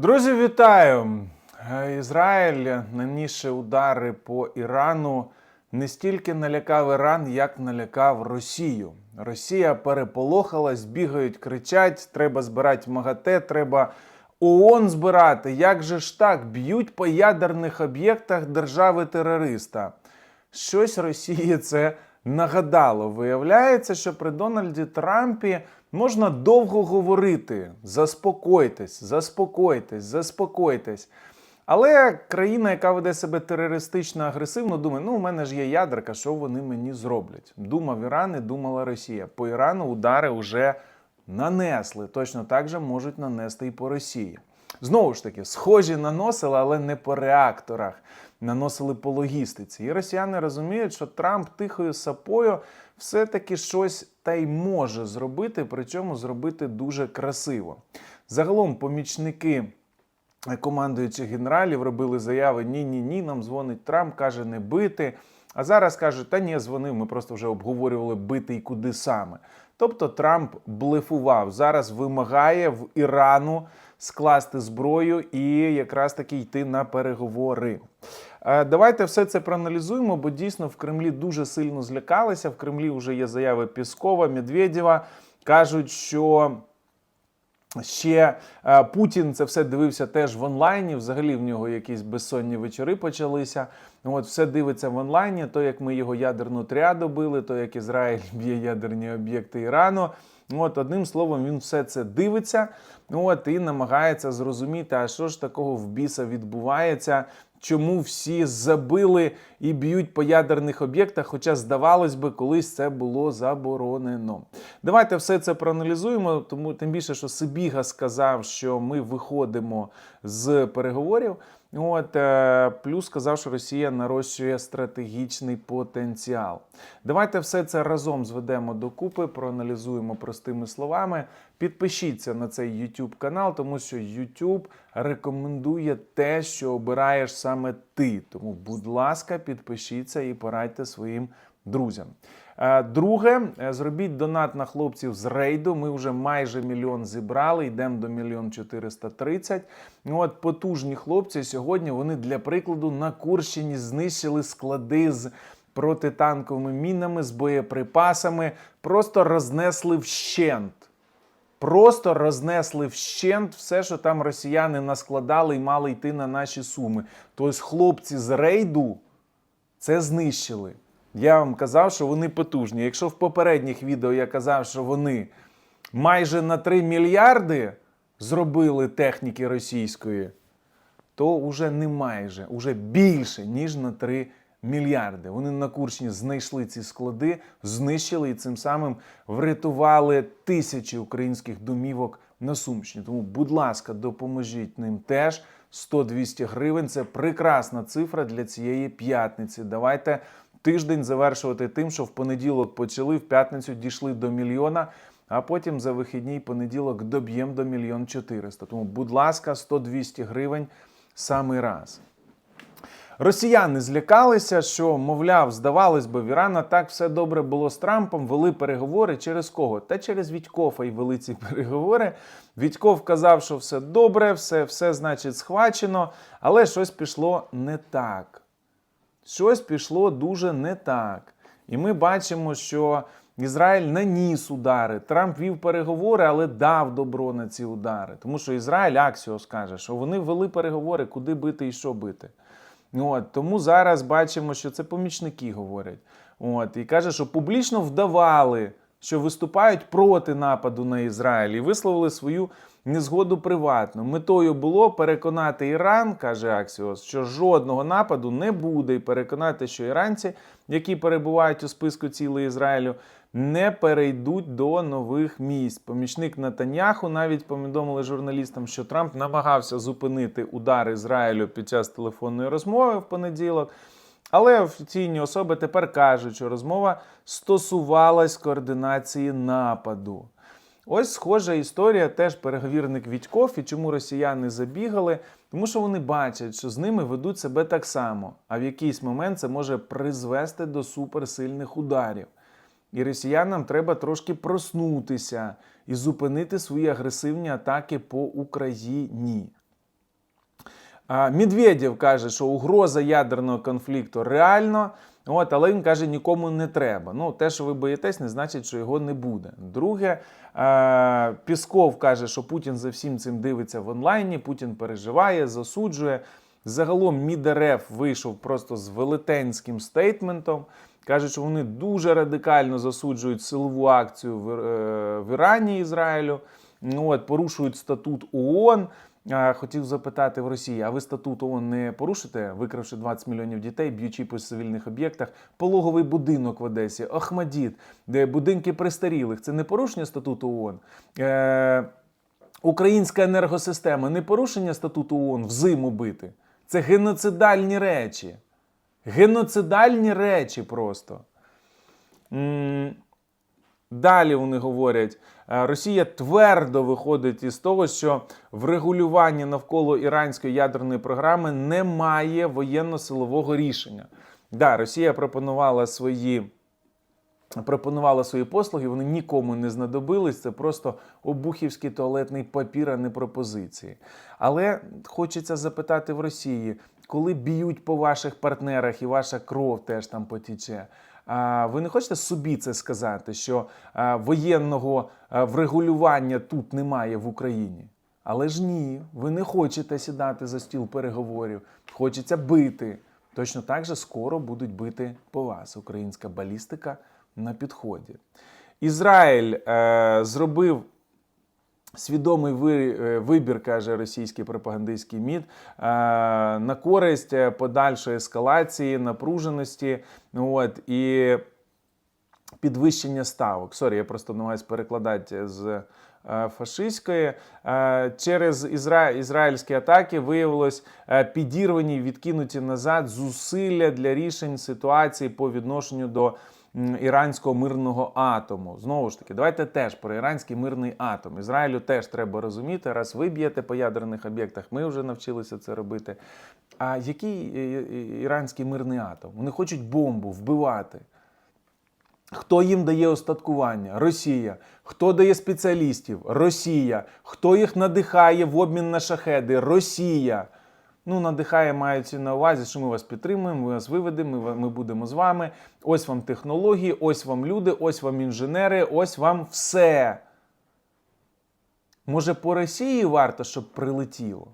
Друзі, вітаю! Е, Ізраїль наніше удари по Ірану не стільки налякав Іран, як налякав Росію. Росія переполохалась, бігають, кричать: треба збирати МАГАТЕ, треба ООН збирати. Як же ж так? Б'ють по ядерних об'єктах держави-терориста. Щось Росії це нагадало. Виявляється, що при Дональді Трампі можна довго говорити: заспокойтесь, заспокойтесь, заспокойтесь. Але країна, яка веде себе терористично агресивно, думає, ну у мене ж є ядерка, що вони мені зроблять? Думав Іран і думала Росія. По Ірану удари вже нанесли. Точно так же можуть нанести і по Росії. Знову ж таки, схожі наносили, але не по реакторах. Наносили по логістиці. І росіяни розуміють, що Трамп тихою сапою все-таки щось та й може зробити, причому зробити дуже красиво. Загалом, помічники командуючих генералів робили заяви: ні, ні, ні, нам дзвонить Трамп, каже, не бити. А зараз кажуть, та ні, дзвонив, ми просто вже обговорювали бити і куди саме. Тобто Трамп блефував. Зараз вимагає в Ірану скласти зброю і якраз таки йти на переговори. Е, Давайте все це проаналізуємо, бо дійсно в Кремлі дуже сильно злякалися. В Кремлі вже є заяви Піскова, Медведєва. Кажуть, що Ще е, Путін це все дивився теж в онлайні. Взагалі в нього якісь безсонні вечори почалися. От все дивиться в онлайні. То як ми його ядерну тріаду били, то як Ізраїль б'є ядерні об'єкти Ірану. От одним словом, він все це дивиться. От і намагається зрозуміти, а що ж такого в біса відбувається. Чому всі забили і б'ють по ядерних об'єктах, хоча, здавалось би, колись це було заборонено. Давайте все це проаналізуємо, тому тим більше, що Сибіга сказав, що ми виходимо з переговорів. От е, плюс сказав, що Росія нарощує стратегічний потенціал. Давайте все це разом зведемо докупи, проаналізуємо простими словами. Підпишіться на цей YouTube канал, тому що YouTube рекомендує те, що обираєш саме ти. Тому, будь ласка, підпишіться і порадьте своїм друзям. Е, Друге, е, зробіть донат на хлопців з рейду. Ми вже майже мільйон зібрали, йдемо до мільйон 430. Ну, От потужні хлопці сьогодні вони для прикладу на Курщині знищили склади з протитанковими мінами, з боєприпасами, просто рознесли вщент. Просто рознесли вщент все, що там росіяни наскладали і мали йти на наші суми. Тобто хлопці з рейду це знищили. Я вам казав, що вони потужні. Якщо в попередніх відео я казав, що вони майже на 3 мільярди зробили техніки російської, то вже не майже, уже більше, ніж на 3 мільярди. Вони на Курщині знайшли ці склади, знищили і цим самим врятували тисячі українських домівок на Сумщині. Тому, будь ласка, допоможіть ним теж. 100-200 гривень це прекрасна цифра для цієї п'ятниці. Давайте тиждень завершувати тим, що в понеділок почали, в п'ятницю дійшли до мільйона, а потім за вихідній понеділок доб'ємо до мільйон 400. Тому, будь ласка, 100-200 гривень самий раз. Росіяни злякалися, що, мовляв, здавалось би, в Ірана так все добре було з Трампом, вели переговори через кого? Та через Відькофа і вели ці переговори. Відьков казав, що все добре, все, все значить, схвачено, але щось пішло не так. Щось пішло дуже не так. І ми бачимо, що Ізраїль наніс удари. Трамп вів переговори, але дав добро на ці удари. Тому що Ізраїль Аксіос каже, що вони вели переговори, куди бити і що бити. От, тому зараз бачимо, що це помічники говорять. От, і каже, що публічно вдавали, що виступають проти нападу на Ізраїль і висловили свою незгоду приватно. Метою було переконати Іран, каже Аксіос, що жодного нападу не буде, і переконати, що іранці, які перебувають у списку цілої Ізраїлю, не перейдуть до нових місць. Помічник Натаньяху навіть повідомили журналістам, що Трамп намагався зупинити удар Ізраїлю під час телефонної розмови в понеділок. Але офіційні особи тепер кажуть, що розмова стосувалась координації нападу. Ось схожа історія, теж переговірник Відьков, і чому росіяни забігали, тому що вони бачать, що з ними ведуть себе так само, а в якийсь момент це може призвести до суперсильних ударів. І росіянам треба трошки проснутися і зупинити свої агресивні атаки по Україні. Медведєв каже, що угроза ядерного конфлікту реально, от, але він каже, нікому не треба. Ну, те, що ви боїтесь, не значить, що його не буде. Друге, Пісков каже, що Путін за всім цим дивиться в онлайні, Путін переживає, засуджує. Загалом МідРФ вийшов просто з велетенським стейтментом. Кажуть, що вони дуже радикально засуджують силову акцію в, е, в Ірані Ізраїлю. Ну, от, порушують статут ООН. А, Хотів запитати в Росії, а ви статут ООН не порушите, викравши 20 мільйонів дітей, б'ючи по цивільних об'єктах, пологовий будинок в Одесі, Ахмадіт, де будинки престарілих. Це не порушення статуту ООН. Е, Українська енергосистема не порушення статуту ООН взиму бити. Це геноцидальні речі. Геноцидальні речі просто. Далі вони говорять, е, Росія твердо виходить із того, що в регулюванні навколо іранської ядерної програми немає воєнно-силового рішення. Да, Росія пропонувала свої. Пропонувала свої послуги, вони нікому не знадобились. Це просто обухівський туалетний папір, а не пропозиції. Але хочеться запитати в Росії, коли б'ють по ваших партнерах і ваша кров теж там потіче. Ви не хочете собі це сказати, що воєнного врегулювання тут немає в Україні? Але ж ні, ви не хочете сідати за стіл переговорів, хочеться бити. Точно так же скоро будуть бити по вас. Українська балістика на підході. Ізраїль е, зробив свідомий е, вибір, каже російський пропагандистський МІД, е, на користь е, подальшої ескалації, напруженості. От, і підвищення ставок. Сорі, я просто намагаюся перекладати з фашистської. Через ізра... ізраїльські атаки виявилось підірвані, відкинуті назад зусилля для рішень ситуації по відношенню до іранського мирного атому. Знову ж таки, давайте теж про іранський мирний атом. Ізраїлю теж треба розуміти, раз ви б'єте по ядерних об'єктах, ми вже навчилися це робити. А який е, е, іранський мирний атом? Вони хочуть бомбу вбивати. Хто їм дає остаткування? Росія. Хто дає спеціалістів? Росія. Хто їх надихає в обмін на шахеди? Росія. Ну, надихає мається на увазі, що ми вас підтримуємо, ми вас виведемо, ми, ми будемо з вами. Ось вам технології, ось вам люди, ось вам інженери, ось вам все. Може, по Росії варто, щоб прилетіло?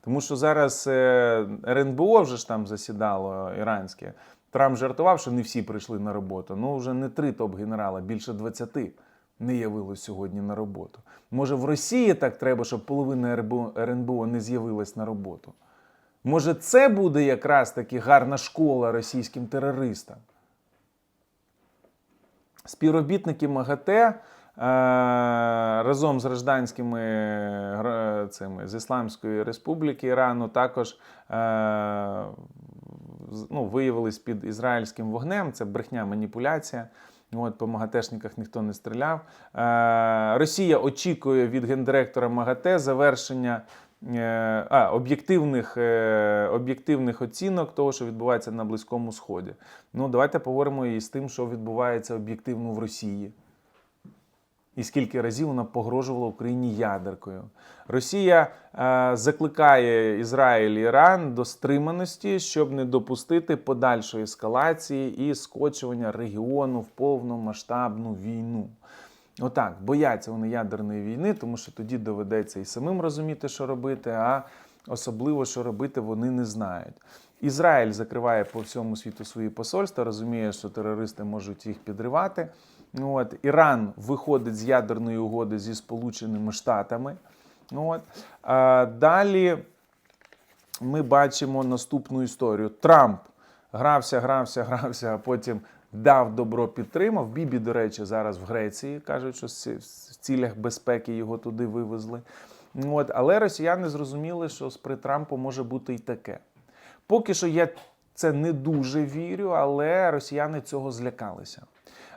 Тому що зараз е, РНБО вже ж там засідало іранське. Трамп жартував, що не всі прийшли на роботу. Ну, вже не три топ-генерала, більше 20 не явилось сьогодні на роботу. Може, в Росії так треба, щоб половина РНБО не з'явилась на роботу. Може, це буде якраз таки гарна школа російським терористам. Співробітники МАГАТЕ е, разом з гражданськими цими, з Ісламської Республіки Ірану також е, ну, виявились під ізраїльським вогнем. Це брехня, маніпуляція. От, по МАГАТЕшниках ніхто не стріляв. Е, Росія очікує від гендиректора МАГАТЕ завершення е, а, об'єктивних, е, об'єктивних оцінок того, що відбувається на Близькому Сході. Ну, давайте поговоримо і з тим, що відбувається об'єктивно в Росії. І скільки разів вона погрожувала Україні ядеркою. Росія е, закликає Ізраїль і Іран до стриманості, щоб не допустити подальшої ескалації і скочування регіону в повномасштабну війну. Отак, бояться вони ядерної війни, тому що тоді доведеться і самим розуміти, що робити, а особливо, що робити, вони не знають. Ізраїль закриває по всьому світу свої посольства, розуміє, що терористи можуть їх підривати. Ну, От, Іран виходить з ядерної угоди зі Сполученими Штатами. Ну, От. А, далі ми бачимо наступну історію. Трамп грався, грався, грався, а потім дав добро, підтримав. Бібі, до речі, зараз в Греції кажуть, що в цілях безпеки його туди вивезли. От, але росіяни зрозуміли, що при Трампу може бути і таке. Поки що я це не дуже вірю, але росіяни цього злякалися.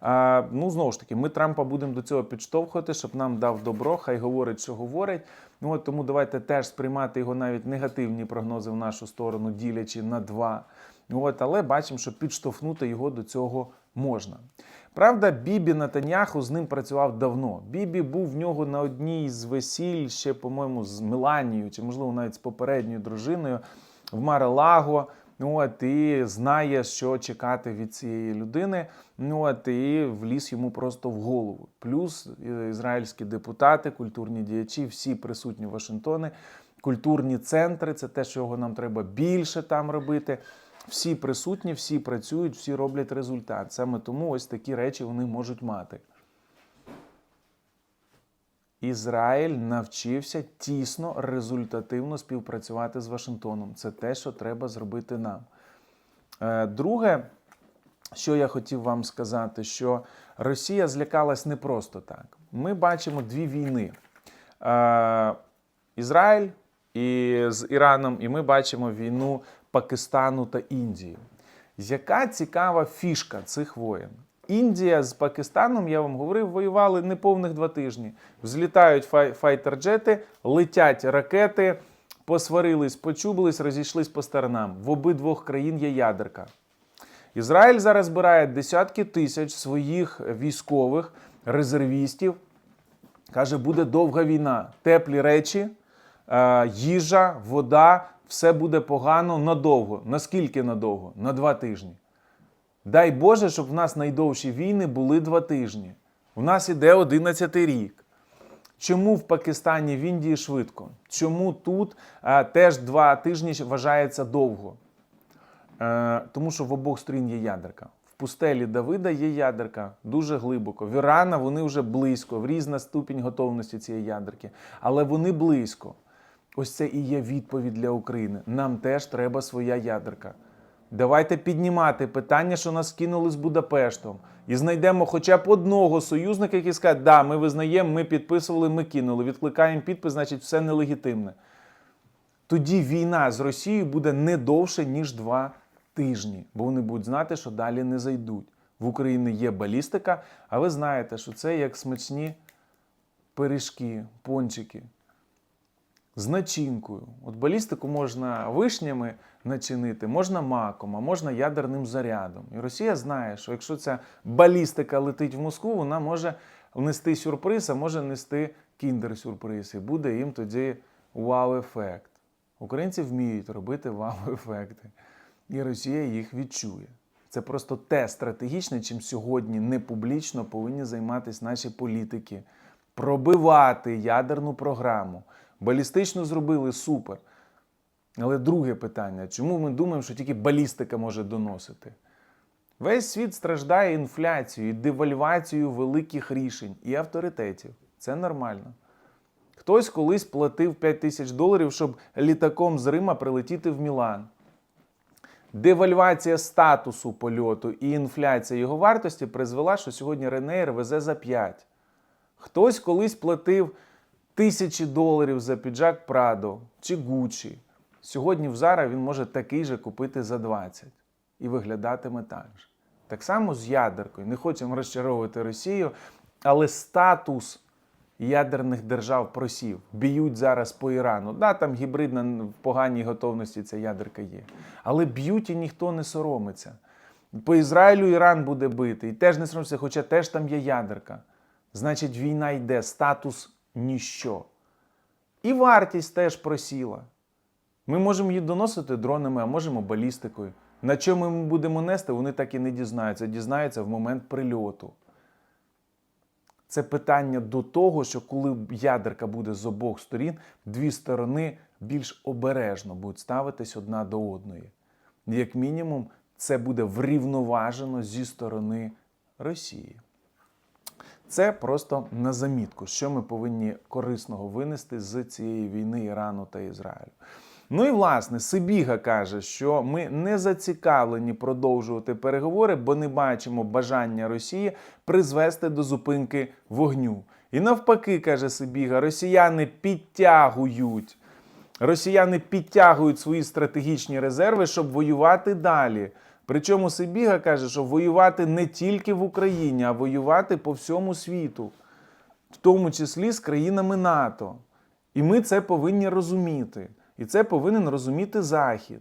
А, ну, знову ж таки, ми Трампа будемо до цього підштовхувати, щоб нам дав добро, хай говорить, що говорить. Ну, от, тому давайте теж сприймати його навіть негативні прогнози в нашу сторону, ділячи на два. От, але бачимо, що підштовхнути його до цього можна. Правда, Бібі Натаняху з ним працював давно. Бібі був в нього на одній з весіль, ще, по-моєму, з Меланією, чи, можливо, навіть з попередньою дружиною в Марелаго. Ну, от, і знає, що чекати від цієї людини. Ну, от, і вліз йому просто в голову. Плюс е, ізраїльські депутати, культурні діячі, всі присутні в Вашингтоні, культурні центри це те, чого нам треба більше там робити. Всі присутні, всі працюють, всі роблять результат. Саме тому ось такі речі вони можуть мати. Ізраїль навчився тісно, результативно співпрацювати з Вашингтоном. Це те, що треба зробити нам. Е, Друге, що я хотів вам сказати, що Росія злякалась не просто так. Ми бачимо дві війни: Е, Ізраїль і з Іраном, і ми бачимо війну Пакистану та Індії. Яка цікава фішка цих воєн? Індія з Пакистаном, я вам говорив, воювали неповних два тижні. Взлітають фай- файтер-джети, летять ракети, посварились, почубились, розійшлись по сторонам. В обидвох країн є ядерка. Ізраїль зараз збирає десятки тисяч своїх військових резервістів. Каже, буде довга війна, теплі речі, е, їжа, вода, все буде погано надовго. Наскільки надовго? На два тижні. Дай Боже, щоб в нас найдовші війни були два тижні. У нас іде 11 рік. Чому в Пакистані, в Індії швидко? Чому тут е, теж два тижні вважається довго? Е, тому що в обох сторін є ядерка. В пустелі Давида є ядерка дуже глибоко. В Ірана вони вже близько, в різна ступінь готовності цієї ядерки. Але вони близько. Ось це і є відповідь для України. Нам теж треба своя ядерка. Давайте піднімати питання, що нас кинули з Будапештом, і знайдемо хоча б одного союзника, який скаже, да, ми визнаємо, ми підписували, ми кинули. Відкликаємо підпис, значить, все нелегітимне. Тоді війна з Росією буде не довше, ніж два тижні, бо вони будуть знати, що далі не зайдуть. В Україні є балістика, а ви знаєте, що це як смачні пиріжки, пончики з начинкою. От балістику можна вишнями начинити, можна маком, а можна ядерним зарядом. І Росія знає, що якщо ця балістика летить в Москву, вона може нести сюрприз, а може нести кіндер-сюрприз. І буде їм тоді вау-ефект. Українці вміють робити вау-ефекти. І Росія їх відчує. Це просто те стратегічне, чим сьогодні не публічно повинні займатися наші політики. Пробивати ядерну програму. Балістично зробили супер. Але друге питання: чому ми думаємо, що тільки балістика може доносити? Весь світ страждає інфляцією, і девальвацією великих рішень і авторитетів. Це нормально. Хтось колись платив 5 тисяч доларів, щоб літаком з Рима прилетіти в Мілан. Девальвація статусу польоту і інфляція його вартості призвела, що сьогодні Ренейр везе за 5. Хтось колись платив тисячі доларів за піджак Прадо чи Гуччі. Сьогодні в Зара він може такий же купити за 20 і виглядатиме так же. Так само з ядеркою. Не хочемо розчаровувати Росію, але статус ядерних держав просів. Б'ють зараз по Ірану. Да, там гібридна в поганій готовності ця ядерка є. Але б'ють і ніхто не соромиться. По Ізраїлю Іран буде бити, і теж не соромиться, хоча теж там є ядерка. Значить, війна йде, статус ніщо. І вартість теж просіла. Ми можемо її доносити дронами, а можемо балістикою. На чому ми будемо нести, вони так і не дізнаються. Дізнаються в момент прильоту. Це питання до того, що коли ядерка буде з обох сторін, дві сторони більш обережно будуть ставитись одна до одної. Як мінімум, це буде врівноважено зі сторони Росії. Це просто на замітку, що ми повинні корисного винести з цієї війни Ірану та Ізраїлю. Ну і власне, Сибіга каже, що ми не зацікавлені продовжувати переговори, бо не бачимо бажання Росії призвести до зупинки вогню. І навпаки, каже Сибіга, росіяни підтягують. Росіяни підтягують свої стратегічні резерви, щоб воювати далі. Причому Сибіга каже, що воювати не тільки в Україні, а воювати по всьому світу, в тому числі з країнами НАТО. І ми це повинні розуміти. І це повинен розуміти Захід,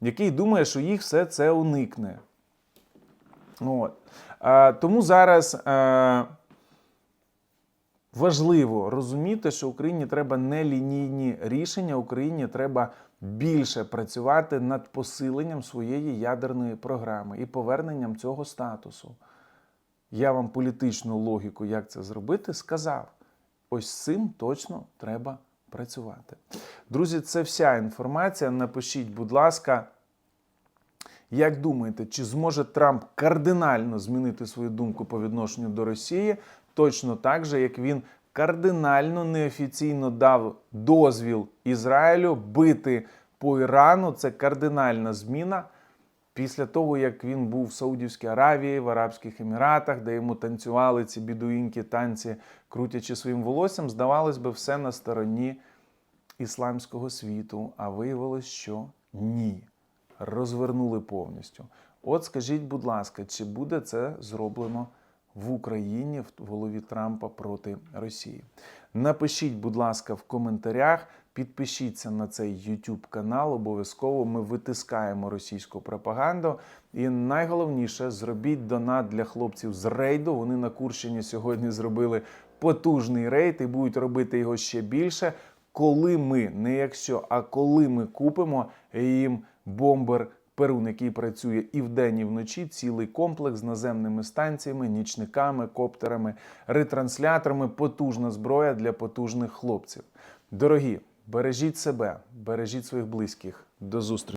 який думає, що їх все це уникне. От. Тому зараз е, важливо розуміти, що Україні треба нелінійні рішення, Україні треба більше працювати над посиленням своєї ядерної програми і поверненням цього статусу. Я вам політичну логіку, як це зробити, сказав. Ось цим точно треба працювати. Друзі, це вся інформація. Напишіть, будь ласка, як думаєте, чи зможе Трамп кардинально змінити свою думку по відношенню до Росії, точно так же, як він кардинально неофіційно дав дозвіл Ізраїлю бити по Ірану? Це кардинальна зміна. Після того, як він був в Саудівській Аравії, в Арабських Еміратах, де йому танцювали ці бідуїнки танці, крутячи своїм волоссям, здавалось би, все на стороні ісламського світу. А виявилось, що ні. Розвернули повністю. От скажіть, будь ласка, чи буде це зроблено в Україні в голові Трампа проти Росії? Напишіть, будь ласка, в коментарях. Підпишіться на цей YouTube канал. Обов'язково ми витискаємо російську пропаганду. І найголовніше зробіть донат для хлопців з рейду. Вони на Курщині сьогодні зробили потужний рейд і будуть робити його ще більше. Коли ми, не якщо, а коли ми купимо їм бомбер Перун, який працює і вдень, і вночі, цілий комплекс з наземними станціями, нічниками, коптерами, ретрансляторами, потужна зброя для потужних хлопців. Дорогі, бережіть себе, бережіть своїх близьких. До зустрічі!